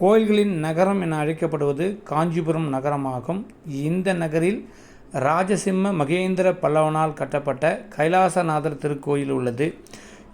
கோயில்களின் நகரம் என அழைக்கப்படுவது காஞ்சிபுரம் நகரமாகும். இந்த நகரில் ராஜசிம்ம மகேந்திர பல்லவனால் கட்டப்பட்ட கைலாசநாதர் திருக்கோயில் உள்ளது.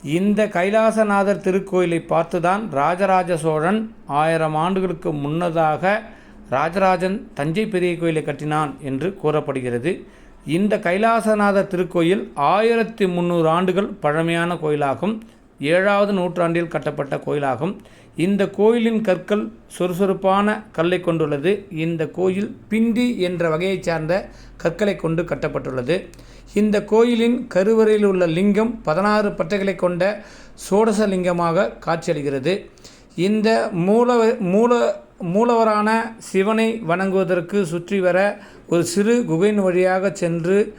இந்த கைலாசநாதர் திருக்கோயிலை பார்த்துதான் ராஜராஜ சோழன் ஆயிரம் ஆண்டுகளுக்கு முன்னதாக ராஜராஜன் தஞ்சை பெரிய கோயிலை கட்டினான் என்று கூறப்படுகிறது. இந்த கைலாசநாதர் திருக்கோயில் ஆயிரத்தி முந்நூறு ஆண்டுகள் பழமையான கோயிலாகும். ஏழாவது நூற்றாண்டில் கட்டப்பட்ட கோயிலாகும். இந்த கோயிலின் கற்கள் சுறுசுறுப்பான கல்லை கொண்டுள்ளது. இந்த கோயில் பிண்டி என்ற வகையைச் சார்ந்த கற்களை கொண்டு கட்டப்பட்டுள்ளது. இந்த கோயிலின் கருவறையில் உள்ள லிங்கம் பதினாறு பட்டைகளை கொண்ட சோடச லிங்கமாக காட்சியளிக்கிறது. இந்த மூல மூல மூலவரான சிவனை வணங்குவதற்கு சுற்றி வர ஒரு சிறு குகையின் வழியாக சென்று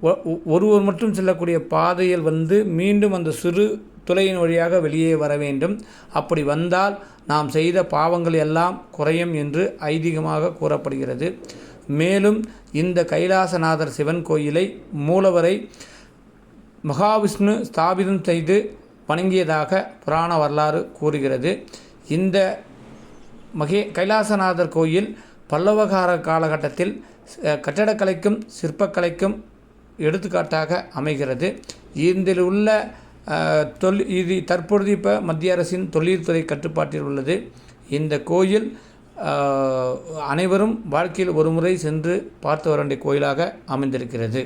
ஒ- ஒ- ஒருவர் மட்டும் செல்லக்கூடிய பாதையில் வந்து மீண்டும் அந்த சிறு துளையின் வழியாக வெளியே வர வேண்டும். அப்படி வந்தால் நாம் செய்த பாவங்கள் எல்லாம் குறையும் என்று ஐதீகமாக கூறப்படுகிறது. மேலும் இந்த கைலாசநாதர் சிவன் கோயிலை மூலவரை மகாவிஷ்ணு ஸ்தாபிதம் செய்து வணங்கியதாக புராண வரலாறு கூறுகிறது. இந்த மகே கைலாசநாதர் கோயில் பல்லவகார காலகட்டத்தில் கட்டடக்கலைக்கும் சிற்பக்கலைக்கும் எடுத்துக்காட்டாக அமைகிறது. இதில் உள்ள தொல் இது தற்பொழுது இப்போ மத்திய அரசின் தொழில்துறை கட்டுப்பாட்டில் உள்ளது. இந்த கோயில் அனைவரும் வாழ்க்கையில் ஒரு முறை சென்று பார்த்து வர வேண்டிய கோயிலாக அமைந்திருக்கிறது.